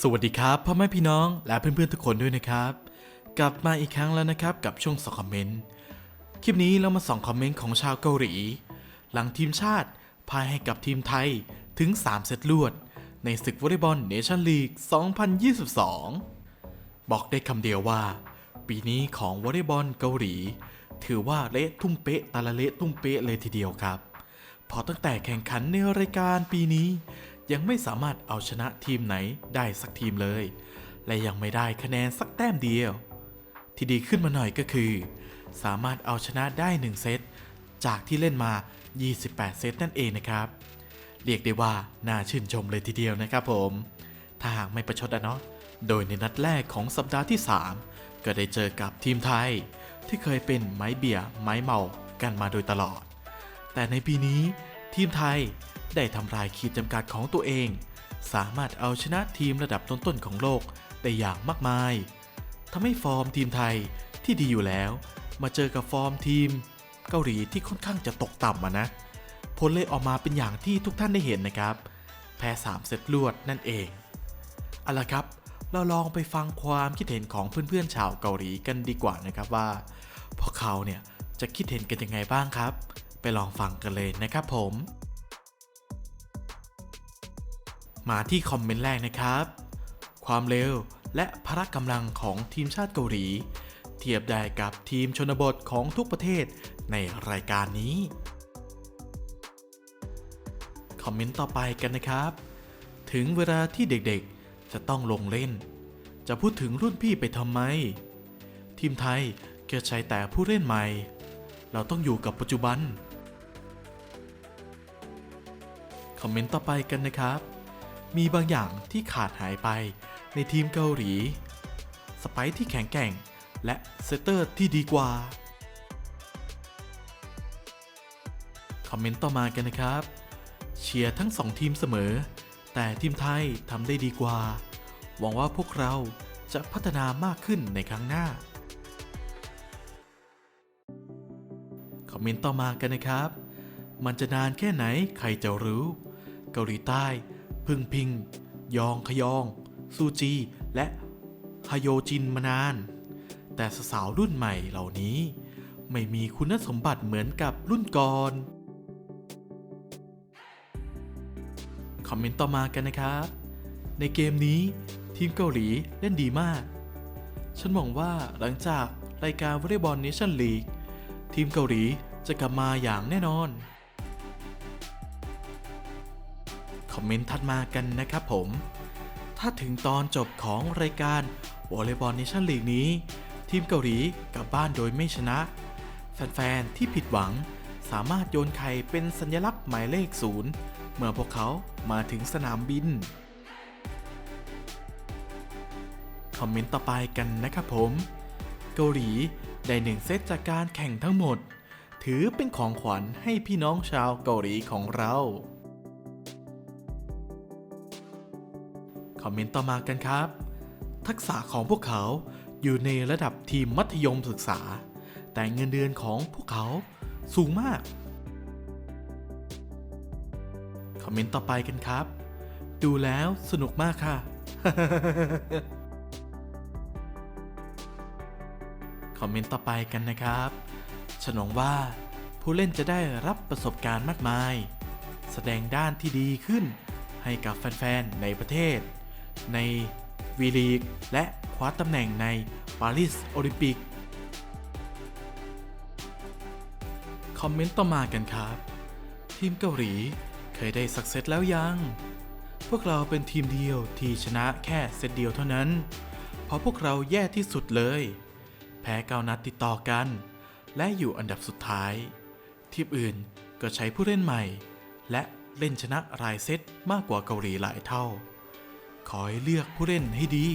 สวัสดีครับพ่อแม่พี่น้องและเพื่อนๆทุกคนด้วยนะครับ กลับมาอีกครั้งแล้วนะครับกับช่วงสองคอมเมนต์คลิปนี้เรามาส่องคอมเมนต์ของชาวเกาหลี หลังทีมชาติพ่ายให้กับทีมไทยถึง 3 เซตลวด ในศึกวอลเลย์บอลเนชั่นลีก 2022 บอกได้คำเดียวว่า ปีนี้ของวอลเลย์บอลเกาหลี ถือว่าเละทุ่มเป๊ะตาละเละทุ่มเป๊ะเลยทีเดียวครับเพอตั้งแต่แข่งขันในรายการปีนี้ ยังไม่สามารถเอาชนะทีมไหนได้สักทีมเลย และยังไม่ได้คะแนนสักแต้มเดียว ที่ดีขึ้นมาหน่อยก็คือ สามารถเอาชนะได้ 1 เซตจากที่เล่นมา 28 เซตนั่นเองนะครับ เรียกได้ว่าน่าชื่นชมเลยทีเดียวนะครับผม ถ้าหากไม่ประชดอะเนาะ โดยในนัดแรกของสัปดาห์ที่ 3 ก็ได้เจอกับทีมไทย ที่เคยเป็นไม้เบียร์ไม้เมากันมาโดยตลอด แต่ในปีนี้ทีมไทย ได้ทำลายขีดจำกัดของตัวเอง สามารถเอาชนะทีมระดับต้นๆของโลกได้อย่างมากมายทำให้ฟอร์มทีมไทยที่ดีอยู่แล้ว มาเจอกับฟอร์มทีม เกาหลีที่ค่อนข้างจะตกต่ำนะ ผลเลยออกมาเป็นอย่างที่ทุกท่านได้เห็นนะครับ แพ้ 3 เซตลวดนั่นเองเอาละครับ เราลองไปฟังความคิดเห็นของเพื่อนๆชาวเกาหลีกันดีกว่านะครับว่า พวกเขาเนี่ยจะคิดเห็นกันยังไงบ้างครับ ไปลองฟังกันเลยนะครับผม มาที่คอมเมนต์แรกนะครับ ความเร็วและพละกำลังของทีมชาติเกาหลี เทียบได้กับทีมชนบทของทุกประเทศในรายการนี้ คอมเมนต์ต่อไปกันนะครับ ถึงเวลาที่เด็กๆจะต้องลงเล่น จะพูดถึงรุ่นพี่ไปทำไม ทีมไทยก็ใช้แต่ผู้เล่นใหม่ เราต้องอยู่กับปัจจุบัน คอมเมนต์ต่อไปกันนะครับ มีบางอย่างที่ขาดหายไปในทีมเกาหลี สไปซ์ที่แข็งแกร่ง และเซตเตอร์ที่ดีกว่า คอมเมนต์ต่อมากันนะครับ เชียร์ทั้งสองทีมเสมอ แต่ทีมไทยทำได้ดีกว่า หวังว่าพวกเราจะพัฒนามากขึ้นในครั้งหน้า คอมเมนต์ต่อมากันนะครับ มันจะนานแค่ไหนใครจะรู้ เกาหลีใต้ พึ่งพิง ยองขยอง ซูจี และฮโยจินมานาน แต่สาวรุ่นใหม่เหล่านี้ ไม่มีคุณสมบัติเหมือนกับรุ่นก่อน คอมเมนต์ต่อมากันนะครับ ในเกมนี้ทีมเกาหลีเล่นดีมาก ฉันหวังว่าหลังจากรายการวอลเลย์บอลเนชั่นลีกทีมเกาหลีจะกลับมาอย่างแน่นอน คอมเมนต์ถัดมากันนะครับผม ถ้าถึงตอนจบของรายการวอลเลย์บอลเนชั่นลีกนี้ ทีมเกาหลีกลับบ้านโดยไม่ชนะ แฟนๆที่ผิดหวังสามารถโยนไข่เป็นสัญลักษณ์หมายเลขศูนย์เมื่อพวกเขามาถึงสนามบิน คอมเมนต์ต่อไปกันนะครับผม เกาหลีได้หนึ่งเซตจากการแข่งทั้งหมด ถือเป็นของขวัญให้พี่น้องชาวเกาหลีของเรา คอมเมนต์ต่อมากันครับ ทักษะของพวกเขาอยู่ในระดับทีมมัธยมศึกษา แต่เงินเดือนของพวกเขาสูงมาก คอมเมนต์ต่อไปกันครับ ดูแล้วสนุกมากค่ะ คอมเมนต์ต่อไปกันนะครับ ฉันหวังว่าผู้เล่นจะได้รับประสบการณ์มากมาย แสดงด้านที่ดีขึ้นให้กับแฟน ๆ ในประเทศ ในวีลีก และคว้าตำแหน่งในปารีสโอลิมปิก คอมเมนต์ต่อมากันครับ ทีมเกาหลีเคยได้สักเซตแล้วยัง พวกเราเป็นทีมเดียวที่ชนะแค่เซตเดียวเท่านั้น เพราะพวกเราแย่ที่สุดเลย แพ้เก้านัดติดต่อกัน และอยู่อันดับสุดท้าย ทีมอื่นก็ใช้ผู้เล่นใหม่ และเล่นชนะรายเซตมากกว่าเกาหลีหลายเท่า ขอให้เลือกผู้เล่นให้ดี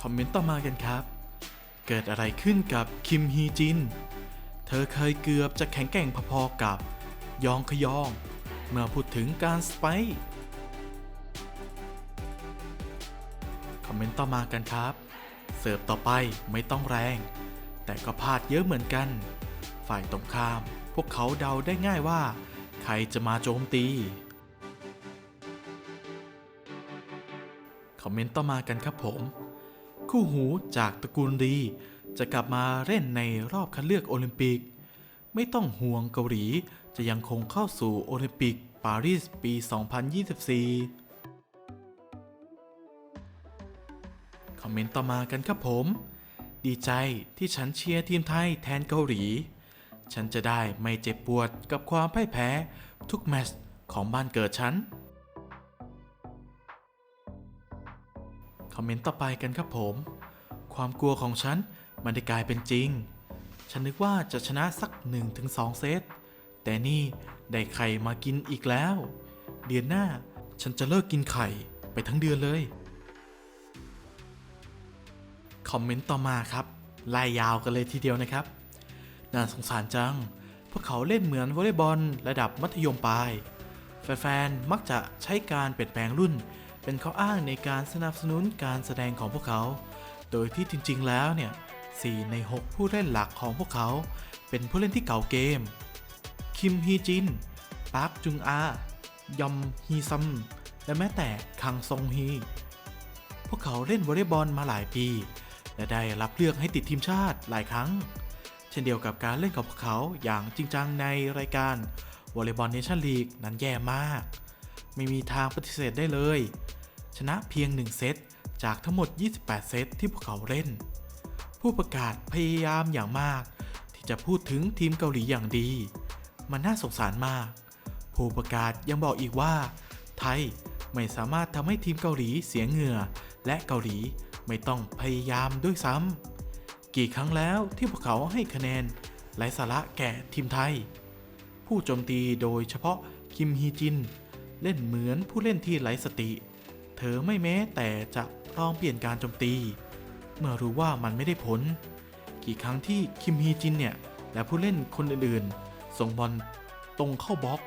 คอมเมนต์ต่อมากันครับ เกิดอะไรขึ้นกับคิมฮีจิน เธอเคยเกือบจะแข็งแกร่งพอๆกับ ยองขยอง เมื่อพูดถึงการสไปคอมเมนต์ต่อมากันครับ เสิร์ฟต่อไปไม่ต้องแรง แต่ก็พลาดเยอะเหมือนกัน ฝ่ายตรงข้าม พวกเขาเดาได้ง่ายว่า ใครจะมาโจมตี อมเมนต์ต่อมากันครับผม คู่หูจากตระกูลรีจะกลับมาเล่นในรอบคัดเลือกโอลิมปิก ไม่ต้องห่วงเกาหลีจะยังคงเข้าสู่โอลิมปิกปารีสปี 2024 คอมเมนต์ต่อมากันครับผม ดีใจที่ฉันเชียร์ทีมไทยแทนเกาหลี ฉันจะได้ไม่เจ็บปวดกับความพ่ายแพ้ทุกแมตช์ของบ้านเกิดฉัน คอมเมนต์ต่อไปกันครับผม ความกลัวของฉันมันได้กลายเป็นจริง ฉันนึกว่าจะชนะสัก 1-2 เซต แต่นี่ได้ไข่มากินอีกแล้ว เดือนหน้าฉันจะเลิกกินไข่ไปทั้งเดือนเลย คอมเมนต์ต่อมาครับไล่ยาวกันเลยทีเดียวนะครับ น่าสงสารจัง พวกเขาเล่นเหมือนวอลเลย์บอลระดับมัธยมปลาย แฟนๆ มักจะใช้การเปลี่ยนแปลงรุ่น เป็นข้ออ้างในการสนับสนุนการแสดงของพวกเขา โดยที่จริงๆ แล้วเนี่ย4ใน 6 ผู้เล่นหลักของพวกเขา เป็นผู้เล่นที่เก่าเกม คิมฮีจิน ปาร์คจุงอา ยอมฮีซัม และแม้แต่คังซงฮี พวกเขาเล่นวอลเลย์บอลมาหลายปี และได้รับเลือกให้ติดทีมชาติหลายครั้ง เช่นเดียวกับการเล่นของพวกเขาอย่างจริงจังในรายการวอลเลย์บอลเนชั่นลีกนั้นแย่มาก ไม่มีทางปฏิเสธได้เลย ชนะเพียง 1 เซตจากทั้งหมด 28 เซตที่พวกเขาเล่น ผู้ประกาศพยายามอย่างมาก ที่จะพูดถึงทีมเกาหลีอย่างดี มันน่าสงสารมาก ผู้ประกาศยังบอกอีกว่า ไทยไม่สามารถทำให้ทีมเกาหลีเสียเหงื่อ และเกาหลีไม่ต้องพยายามด้วยซ้ำกี่ครั้งแล้วที่พวกเขาให้คะแนนไร้สาระแก่ทีมไทย ผู้โจมตีโดยเฉพาะคิมฮีจิน เล่นเหมือนผู้เล่นที่ไร้สติ เธอไม่แม้แต่จะลองเปลี่ยนการโจมตี เมื่อรู้ว่ามันไม่ได้ผล กี่ครั้งที่คิมฮีจินเนี่ย และผู้เล่นคนอื่นๆ ส่งบอลตรงเข้าบล็อก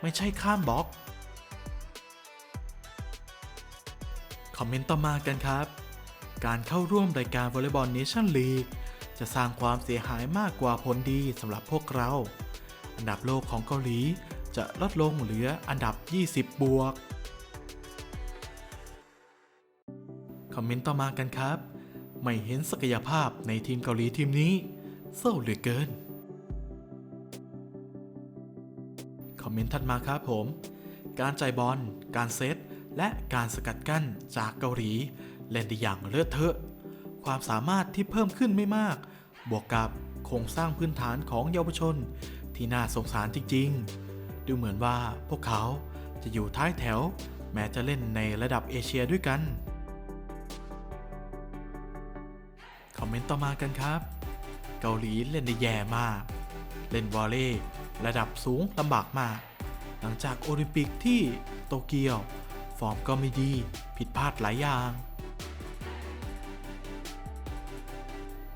ไม่ใช่ข้ามบล็อก คอมเมนต์ต่อมากันครับ การเข้าร่วมรายการวอลเลย์บอลเนชั่นลีกจะสร้างความเสียหายมากกว่าผลดีสำหรับพวกเรา อันดับโลกของเกาหลีจะลดลงเหลืออันดับ 20 บวก อมเมนต์ต่อมากันครับ ไม่เห็นศักยภาพในทีมเกาหลีทีมนี้ เศร้าเหลือเกิน คอมเมนต์ถัดมาครับผม การจ่ายบอล การเซต และการสกัดกั้นจากเกาหลี เล่นได้อย่างเลือดเทอะ ความสามารถที่เพิ่มขึ้นไม่มาก บวกกับโครงสร้างพื้นฐานของเยาวชน ที่น่าสงสารจริงๆ ดูเหมือนว่าพวกเขาจะอยู่ท้ายแถว แม้จะเล่นในระดับเอเชียด้วยกัน คอมเมนต์ต่อมากันครับ เกาหลีเล่นได้แย่มาก เล่นวอลเลย์ระดับสูงลำบากมาก หลังจากโอลิมปิกที่โตเกียว ฟอร์มก็ไม่ดีผิดพลาดหลายอย่าง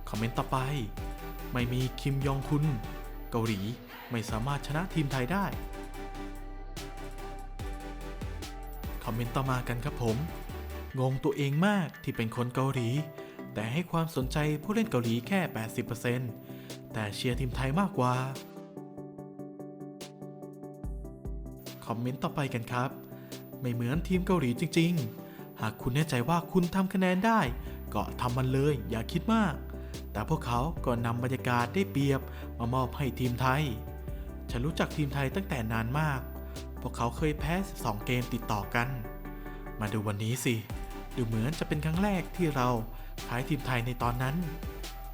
คอมเมนต์ต่อไป ไม่มีคิมยองคุนเกาหลีไม่สามารถชนะทีมไทยได้ คอมเมนต์ต่อมากันครับผม งงตัวเองมากที่เป็นคนเกาหลี แต่ให้ความสนใจผู้เล่นเกาหลีแค่ 80%แต่เชียร์ทีมไทยมากกว่า คอมเมนต์ต่อไปกันครับ ไม่เหมือนทีมเกาหลีจริง ๆ หากคุณแน่ใจว่าคุณทำคะแนนได้ ก็ทำมันเลยอย่าคิดมาก แต่พวกเขาก็นำบรรยากาศได้เปรียบมามอบให้ทีมไทย ฉันรู้จักทีมไทยตั้งแต่นานมาก พวกเขาเคยแพ้ 12 เกมติดต่อกัน มาดูวันนี้สิ ดูเหมือนจะเป็นครั้งแรกที่เรา ขายทีมไทยในตอนนั้น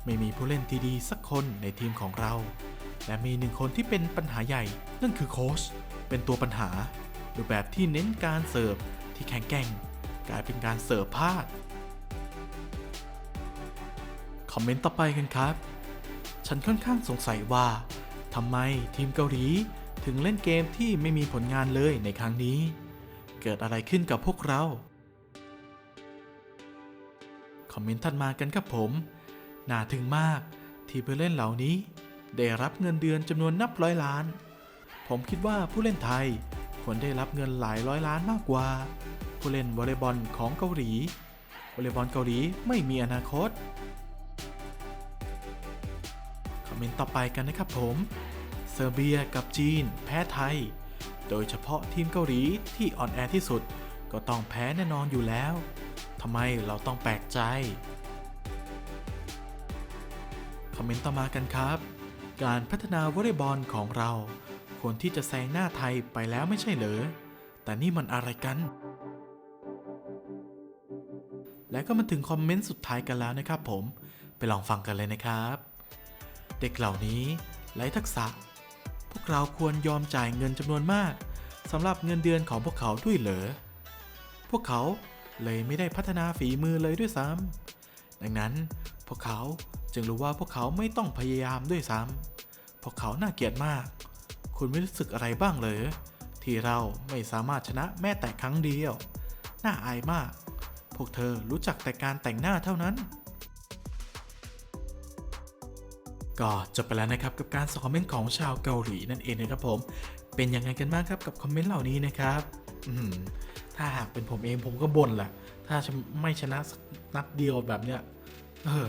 ไม่มีผู้เล่นที่ดีสักคนในทีมของเรา และมีหนึ่งคนที่เป็นปัญหาใหญ่ นั่นคือโค้ชเป็นตัวปัญหารูปแบบที่เน้นการเสิร์ฟที่แข็งแกร่ง กลายเป็นการเสิร์ฟพลาดคอมเมนต์ต่อไปกันครับ ฉันค่อนข้างสงสัยว่าทำไมทีมเกาหลีถึงเล่นเกมที่ไม่มีผลงานเลยในครั้งนี้ เกิดอะไรขึ้นกับพวกเรา คอมเมนต์ถัดมากันครับผม น่าถึงมากที่ผู้เล่นเหล่านี้ ได้รับเงินเดือนจำนวนนับร้อยล้าน ผมคิดว่าผู้เล่นไทยควรได้รับเงินหลายร้อยล้านมากกว่า ผู้เล่นวอลเลย์บอลของเกาหลีวอลเลย์บอลเกาหลีไม่มีอนาคตคอมเมนต์ต่อไปกันนะครับผมเซอร์เบียกับจีน แพ้ไทย โดยเฉพาะทีมเกาหลีที่อ่อนแอที่สุด ก็ต้องแพ้แน่นอนอยู่แล้ว ทำไมเราต้องแปลกใจ คอมเมนต์ต่อมากันครับ การพัฒนาวอลเลย์บอลของเราควรที่จะแซงหน้าไทยไปแล้วไม่ใช่เหรอ แต่นี่มันอะไรกัน และก็มาถึงคอมเมนต์สุดท้ายกันแล้วนะครับผม ไปลองฟังกันเลยนะครับ เด็กเหล่านี้ไร้ทักษะ พวกเราควรยอมจ่ายเงินจำนวนมากสำหรับเงินเดือนของพวกเขาด้วยเหรอ พวกเขา เลยไม่ได้พัฒนาฝีมือเลยด้วยซ้ำดังนั้นพวกเขาจึงรู้ว่าพวกเขาไม่ต้องพยายามด้วยซ้ำพวกเขาน่าเกลียดมาก คุณไม่รู้สึกอะไรบ้างเลยที่เราไม่สามารถชนะแม้แต่ครั้งเดียว น่าอายมาก พวกเธอรู้จักแต่การแต่งหน้าเท่านั้น ก็จบไปแล้วนะครับกับการสคอมเมนต์ของชาวเกาหลีนั่นเองนะครับผม เป็นยังไงกันบ้างครับกับคอมเมนต์เหล่านี้นะครับ ถ้าหากเป็นผมเองผมก็บ่นแหละ ถ้าไม่ชนะสักนัดเดียวแบบเนี้ย เออ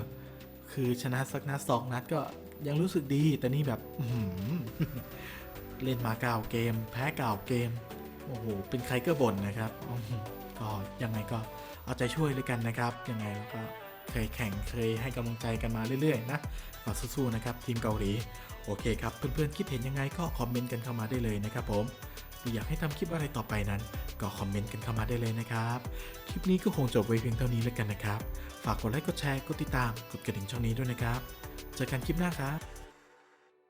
คือชนะสักนัดสองนัดก็ยังรู้สึกดี แต่นี่แบบเล่นมาเก้าเกม แพ้เก้าเกม โอ้โห เป็นใครก็บ่นนะครับ ก็ยังไงก็เอาใจช่วยเลยกันนะครับ ยังไงเราก็เคยแข่งเคยให้กำลังใจกันมาเรื่อยๆนะก็สู้ๆนะครับทีมเกาหลี โอเคครับ เพื่อนๆคิดเห็นยังไงก็คอมเมนต์กันเข้ามาได้เลยนะครับผม หรืออยากให้ทำคลิปอะไรต่อไปนั้น ก็คอมเมนต์กันเข้ามาได้เลยนะครับ คลิปนี้ก็คงจบไว้เพียงเท่านี้แล้วกันนะครับ ฝากกดไลค์กดแชร์กดติดตามกดกระดิ่งช่องนี้ด้วยนะครับ เจอกันคลิปหน้าครับ